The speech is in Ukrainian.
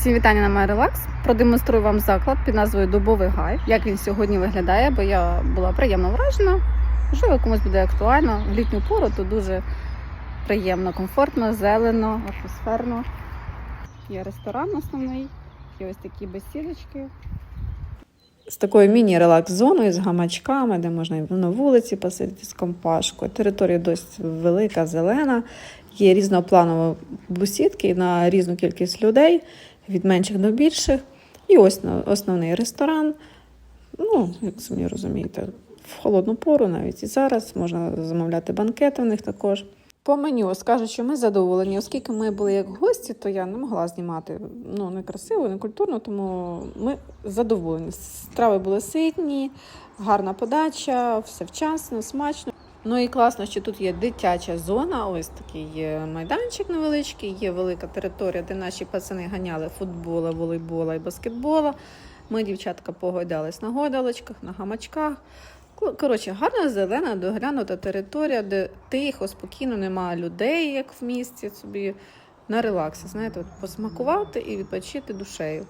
Всі вітання на моє релакс. Продемонструю вам заклад під назвою Дубовий гай. Як він сьогодні виглядає, бо я була приємно вражена. Можливо, комусь буде актуально. В літню пору тут дуже приємно, комфортно, зелено, атмосферно. Є ресторан основний, є ось такі бесідочки. з такою міні-релакс-зоною, з гамачками, де можна на вулиці посидіти з компашкою. Територія досить велика, зелена. Є різнопланові бусідки на різну кількість людей, від менших до більших. І ось основний ресторан. Ну, як самі розумієте, в холодну пору навіть і зараз можна замовляти банкети у них також. По меню скажуть, що ми задоволені, оскільки ми були як гості, то я не могла знімати ну, не красиво, не культурно, тому ми задоволені. Страви були ситні, гарна подача, все вчасно, смачно. Ну і класно, що тут є дитяча зона, ось такий майданчик невеличкий, є велика територія, де наші пацани ганяли футбола, волейбола і баскетбола. Ми, дівчатка, погойдались на гойдалочках, на гамачках. Коротше, гарна зелена, доглянута територія, де тихо, спокійно, немає людей, як в місті, собі на релаксі, знаєте, от посмакувати і відпочити душею.